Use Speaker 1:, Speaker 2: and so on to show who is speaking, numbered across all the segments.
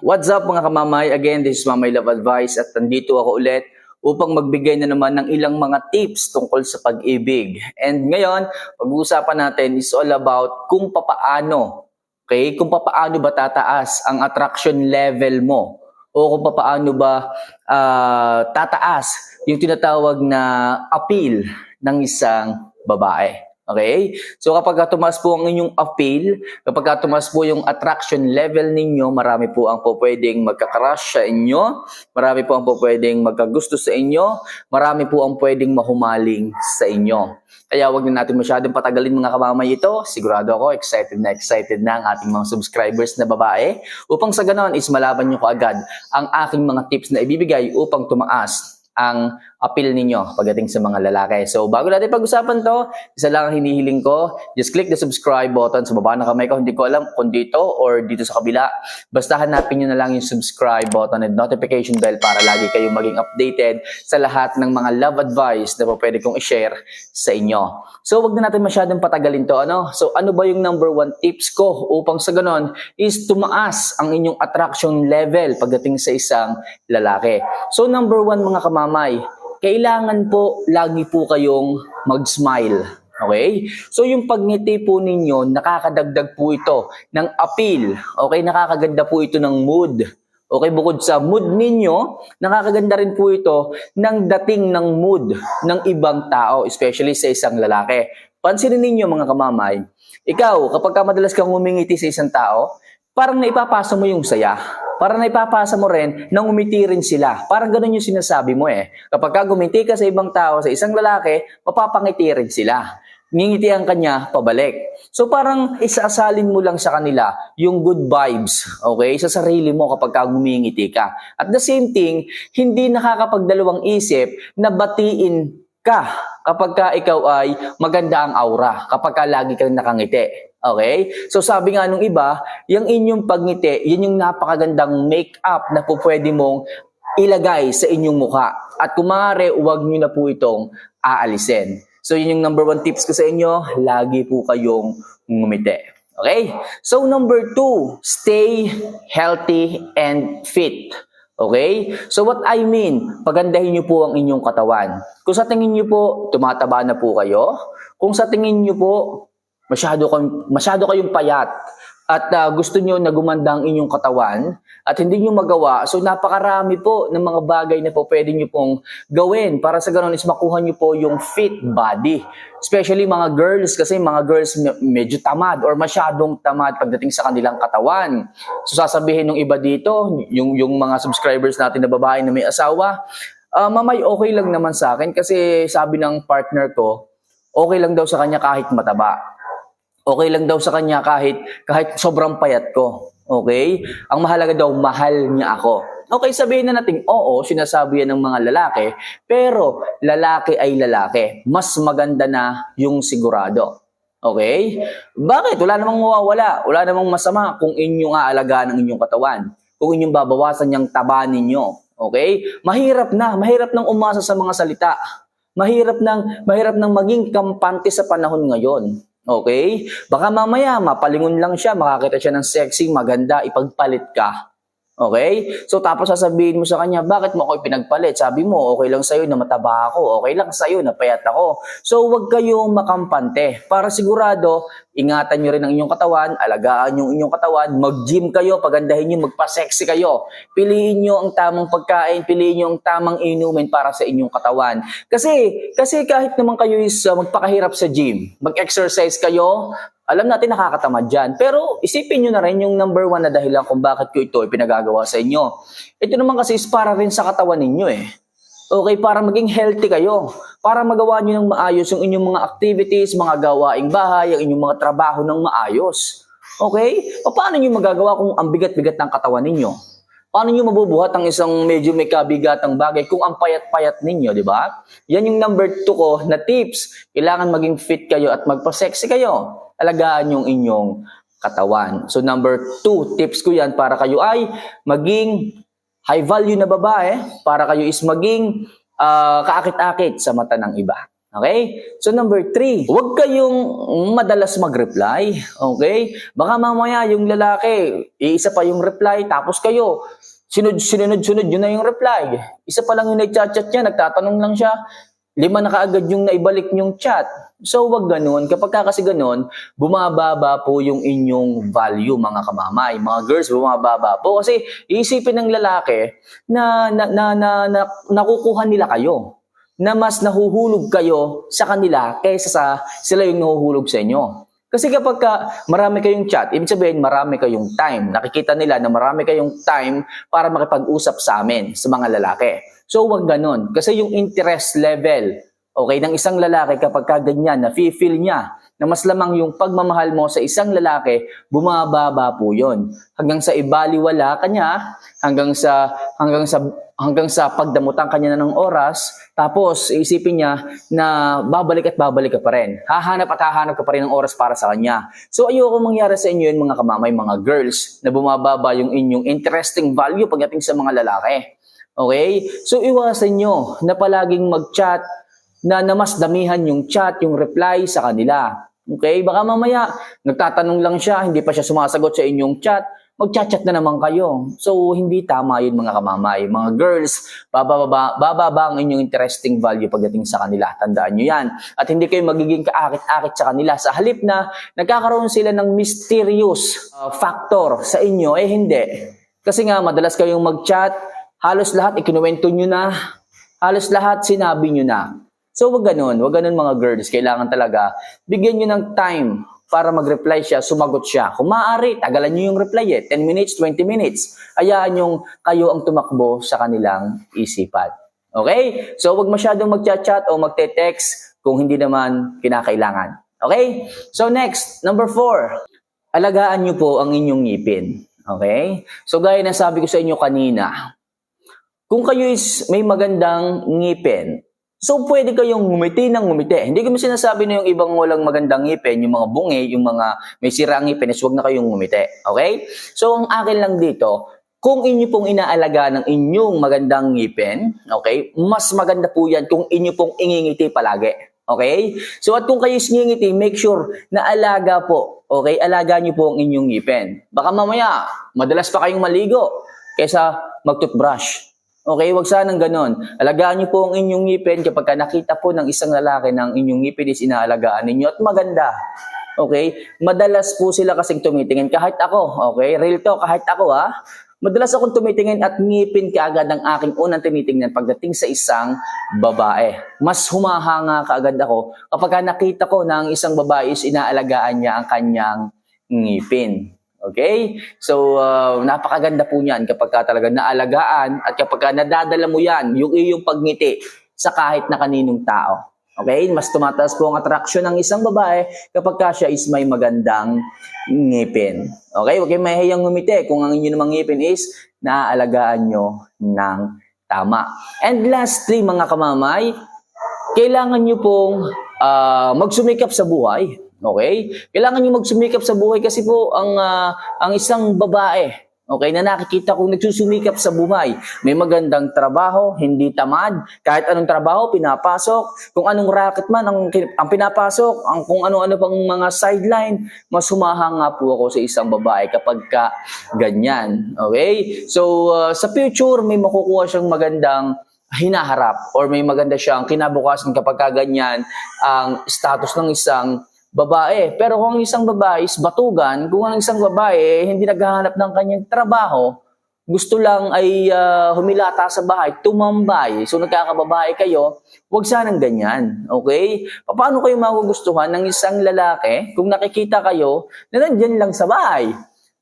Speaker 1: What's up mga kamamay? Again, this is Mamay Love Advice at nandito ako ulit upang magbigay na naman ng ilang mga tips tungkol sa pag-ibig. And ngayon, pag-uusapan natin is all about kung papaano, okay? Kung papaano ba tataas ang attraction level mo o kung papaano ba ah, tataas yung tinatawag na appeal ng isang babae. Okay? So kapag ka tumaas po ang inyong appeal, kapag ka tumaas po yung attraction level ninyo, marami po ang po pwedeng magka-crush sa inyo, marami po ang po pwedeng magkagusto sa inyo, marami po ang pwedeng mahumaling sa inyo. Kaya wag na natin masyadong patagalin mga kamamay ito. Sigurado ako, excited na excited na ang ating mga subscribers na babae. Upang sa ganon is malaban nyo kaagad ang aking mga tips na ibibigay upang tumaas ang appeal ninyo pagdating sa mga lalaki. So, bago natin pag-usapan to, isa lang ang hinihiling ko, just click the subscribe button sa baba ng kamay ko. Hindi ko alam kung dito or dito sa kabila. Basta hanapin nyo na lang yung subscribe button and notification bell para lagi kayong maging updated sa lahat ng mga love advice na pwede kong i-share sa inyo. So, wag na natin masyadong patagalin to. Ano? So, ano ba yung number one tips ko upang sa ganon is tumaas ang inyong attraction level pagdating sa isang lalaki. So, number one mga kamamay, kailangan po lagi po kayong mag-smile. Okay? So yung pagngiti po ninyo, nakakadagdag po ito ng appeal. Okay? Nakakaganda po ito ng mood. Okay, bukod sa mood ninyo, nakakaganda rin po ito ng dating ng mood ng ibang tao, especially sa isang lalaki. Pansinin ninyo mga kamamay, ikaw, kapag ka madalas kang umingiti sa isang tao, parang naipapasa mo yung saya. Parang naipapasa mo rin nang umiti rin sila. Parang ganun yung sinasabi mo eh. Kapag ka gumiti ka sa ibang tao, sa isang lalaki, mapapangiti rin sila. Ngingitian ka niya pabalik. So parang isasalin mo lang sa kanila yung good vibes, okay, sa sarili mo kapag ka ngumingiti ka. At the same thing, hindi nakakapagdalawang isip na batiin ka kapag ka ikaw ay maganda ang aura, kapag ka lagi kang nakangiti. Okay? So sabi nga nung iba, yung inyong pagngiti, yun yung napakagandang make-up na po pwede mong ilagay sa inyong mukha. At kung maaari, huwag nyo na po itong aalisin. So yun yung number one tips ko sa inyo, lagi po kayong ngumiti. Okay? So number two, stay healthy and fit. Okay? So what I mean, pagandahin niyo po ang inyong katawan. Kung sa tingin niyo po, tumataba na po kayo. Kung sa tingin niyo po, masyado, kang, masyado kayong payat at ah, gusto niyo na gumanda ang inyong katawan at hindi niyo magawa, so napakarami po ng mga bagay na po pwede niyo pong gawin para sa ganun is makuha niyo po yung fit body. Especially mga girls kasi mga girls me- medyo tamad or masyadong tamad pagdating sa kanilang katawan. So sasabihin ng iba dito, yung yung mga subscribers natin na babae na may asawa, ah, mamay okay lang naman sa akin kasi sabi ng partner ko, okay lang daw sa kanya kahit mataba. Okay lang daw sa kanya kahit kahit sobrang payat ko. Okay? Ang mahalaga daw, mahal niya ako. Okay, sabihin na natin, oo, sinasabi yan ng mga lalaki, pero lalaki ay lalaki. Mas maganda na yung sigurado. Okay? Bakit? Wala namang mawawala. Wala namang masama kung inyong aalagaan ang inyong katawan. Kung inyong babawasan yung taba ninyo. Okay? Mahirap na. Mahirap nang umasa sa mga salita. Mahirap nang, mahirap nang maging kampante sa panahon ngayon. Okay? Baka mamaya, mapalingon lang siya, makakita siya ng sexy, maganda, ipagpalit ka. Okay? So tapos sasabihin mo sa kanya, bakit mo ako pinagpalit? Sabi mo, okay lang sa'yo na mataba ako. Okay lang sa'yo na payat ako. So huwag kayong makampante. Para sigurado, ingatan nyo rin ang inyong katawan, alagaan yung inyong katawan, mag-gym kayo, pagandahin nyo, magpa-sexy kayo. Piliin nyo ang tamang pagkain, piliin nyo ang tamang inumin para sa inyong katawan. Kasi, kasi kahit naman kayo is uh, magpakahirap sa gym, mag-exercise kayo, alam natin nakakatamad dyan. Pero isipin nyo na rin yung number one na dahilan kung bakit ko ito ipinagagawa sa inyo. Ito naman kasi is para rin sa katawan ninyo eh. Okay, para maging healthy kayo. Para magawa nyo ng maayos yung inyong mga activities, mga gawaing bahay, ang inyong mga trabaho ng maayos. Okay? O paano nyo magagawa kung ang bigat-bigat ng katawan ninyo? Paano nyo mabubuhat ang isang medyo may kabigatang bagay kung ang payat-payat ninyo, di ba? Yan yung number two ko na tips. Kailangan maging fit kayo at magpa-sexy kayo. Alagaan yung inyong katawan. So number two, tips ko yan para kayo ay maging high value na babae, para kayo is maging ah, kaakit-akit sa mata ng iba. Okay? So number three, huwag kayong madalas mag-reply. Okay? Baka mamaya yung lalaki, iisa pa yung reply, tapos kayo, sunod, sunod, sunod, yun na yung reply. Isa pa lang yung nag-chat-chat niya, nagtatanong lang siya, lima na kaagad yung naibalik yung chat. So wag ganun. Kapag ka kasi ganun, bumababa po yung inyong value mga kamamay. Mga girls, bumababa po. Kasi iisipin ng lalaki na, na, na, na, na nakukuha nila kayo na mas nahuhulog kayo sa kanila kaysa sa sila yung nahuhulog sa inyo. Kasi kapag ka marami kayong chat, ibig sabihin marami kayong time. Nakikita nila na marami kayong time para makipag-usap sa amin, sa mga lalaki. So wag ganun. Kasi yung interest level, okay, ng isang lalaki kapag ka ganyan, na feel niya na mas lamang yung pagmamahal mo sa isang lalaki, bumababa po yun. Hanggang sa ibaliwala ka niya, hanggang sa, hanggang sa, hanggang sa pagdamutan kanya na ng oras, tapos isipin niya na babalik at babalik ka pa rin. Hahanap at hahanap ka pa rin ng oras para sa kanya. So ayoko mangyari sa inyo yun mga kamamay, mga girls, na bumababa yung inyong interesting value pagdating sa mga lalaki. Okay? So iwasan nyo na palaging mag-chat na namas damihan yung chat, yung reply sa kanila. Okay? Baka mamaya, nagtatanong lang siya, hindi pa siya sumasagot sa inyong chat, mag-chat-chat na naman kayo. So, hindi tama yun mga kamamay. Mga girls, bababa, bababa ang inyong interesting value pagdating sa kanila. Tandaan nyo yan. At hindi kayo magiging kaakit-akit sa kanila. Sa halip na nagkakaroon sila ng mysterious uh, factor sa inyo, eh hindi. Kasi nga, madalas kayong mag-chat, halos lahat ikinuwento nyo na, halos lahat sinabi nyo na. So, wag ganun. Wag ganun mga girls. Kailangan talaga, bigyan nyo ng time para mag-reply siya, sumagot siya. Kung maaari, tagalan nyo yung reply eh. 10 minutes, 20 minutes. Ayaan yung kayo ang tumakbo sa kanilang isipan. Okay? So, wag masyadong mag-chat-chat o magte-text kung hindi naman kinakailangan. Okay? So, next, number four. Alagaan nyo po ang inyong ngipin. Okay? So, gaya na sabi ko sa inyo kanina, kung kayo is may magandang ngipin, So, pwede kayong ngumiti ng ngumiti. Hindi ko sinasabi na yung ibang walang magandang ngipin, yung mga bungi, yung mga may sira ang ngipin, is huwag na kayong ngumiti. Okay? So, ang akin lang dito, kung inyo pong inaalaga ng inyong magandang ngipin, okay, mas maganda po yan kung inyo pong ingingiti palagi. Okay? So, at kung kayo ngingiti, make sure na alaga po. Okay? Alaga nyo po ang inyong ngipin. Baka mamaya, madalas pa kayong maligo kaysa mag-toothbrush. Okay, wag sanang ganon. Alagaan niyo po ang inyong ngipin kapag ka nakita po ng isang lalaki ng inyong ngipin is inaalagaan ninyo at maganda. Okay? Madalas po sila kasing tumitingin. Kahit ako, okay? Real to, kahit ako ha. Madalas akong tumitingin at ngipin kaagad ang aking unang tinitingnan pagdating sa isang babae. Mas humahanga kaagad ako kapag ka nakita ko na ang isang babae is inaalagaan niya ang kanyang ngipin. Okay? So, uh, napakaganda po niyan kapag ka talaga naalagaan at kapag ka nadadala mo yan, yung iyong pagngiti sa kahit na kaninong tao. Okay? Mas tumataas po ang attraction ng isang babae kapag ka siya is may magandang ngipin. Okay? Huwag kayong mahihiyang ngumiti kung ang inyong namang ngipin is naaalagaan nyo ng tama. And lastly, mga kamamay, kailangan nyo pong uh, magsumikap sa buhay. Okay? Kailangan nyo magsumikap sa buhay kasi po ang ah, ang isang babae, okay, na nakikita kong nagsusumikap sa buhay. May magandang trabaho, hindi tamad, kahit anong trabaho pinapasok, kung anong racket man ang, ang pinapasok, ang kung ano-ano pang mga sideline, mas humahanga po ako sa isang babae kapag ka ganyan. Okay? So, ah, sa future, may makukuha siyang magandang hinaharap or may maganda siyang kinabukasan kapag ka ganyan ang status ng isang babae. Pero kung ang isang babae is batugan, kung ang isang babae hindi naghahanap ng kanyang trabaho, gusto lang ay ah, humilata sa bahay, tumambay, so nagkakababae kayo, huwag sanang ganyan. Okay? Paano kayo magugustuhan ng isang lalaki kung nakikita kayo na nandyan lang sa bahay?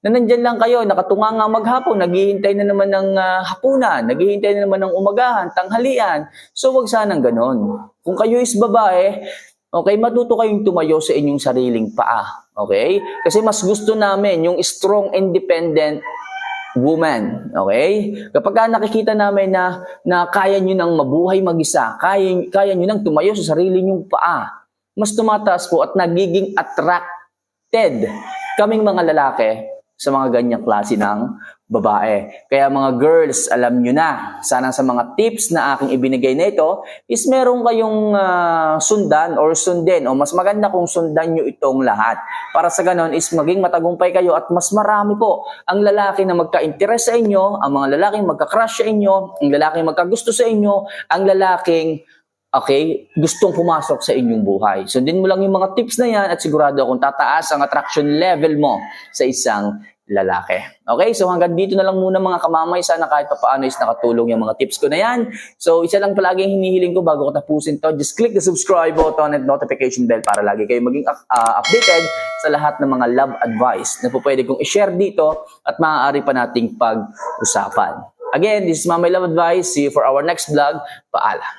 Speaker 1: Na nandyan lang kayo, nakatunga nga maghapon, naghihintay na naman ng ah, hapunan, naghihintay na naman ng umagahan, tanghalian. So wag sanang ganon. Kung kayo is babae, Okay, matuto kayong tumayo sa inyong sariling paa. Okay? Kasi mas gusto namin yung strong, independent woman. Okay? Kapag ka nakikita namin na, na kaya nyo nang mabuhay mag-isa, kaya, kaya nyo nang tumayo sa sarili nyong paa, mas tumataas po at nagiging attracted kaming mga lalaki sa mga ganyang klase ng babae. Kaya mga girls, alam nyo na, sana sa mga tips na aking ibinigay na ito, is meron kayong ah, sundan or sundin, o mas maganda kung sundan nyo itong lahat. Para sa ganon is maging matagumpay kayo at mas marami po ang lalaki na magka-interest sa inyo, ang mga lalaking magka-crush sa inyo, ang lalaking magkagusto sa inyo, ang lalaking okay, gustong pumasok sa inyong buhay. Sundin mo lang yung mga tips na yan at sigurado akong tataas ang attraction level mo sa isang lalaki. Okay, so hanggang dito na lang muna mga kamamay. Sana kahit papaano is nakatulong yung mga tips ko na yan. So isa lang palagi ang hinihiling ko bago ko tapusin to. Just click the subscribe button and notification bell para lagi kayo maging uh, updated sa lahat ng mga love advice na po pwede kong i-share dito at maaari pa nating pag-usapan. Again, this is Mamay Love Advice. See you for our next vlog. Paalam.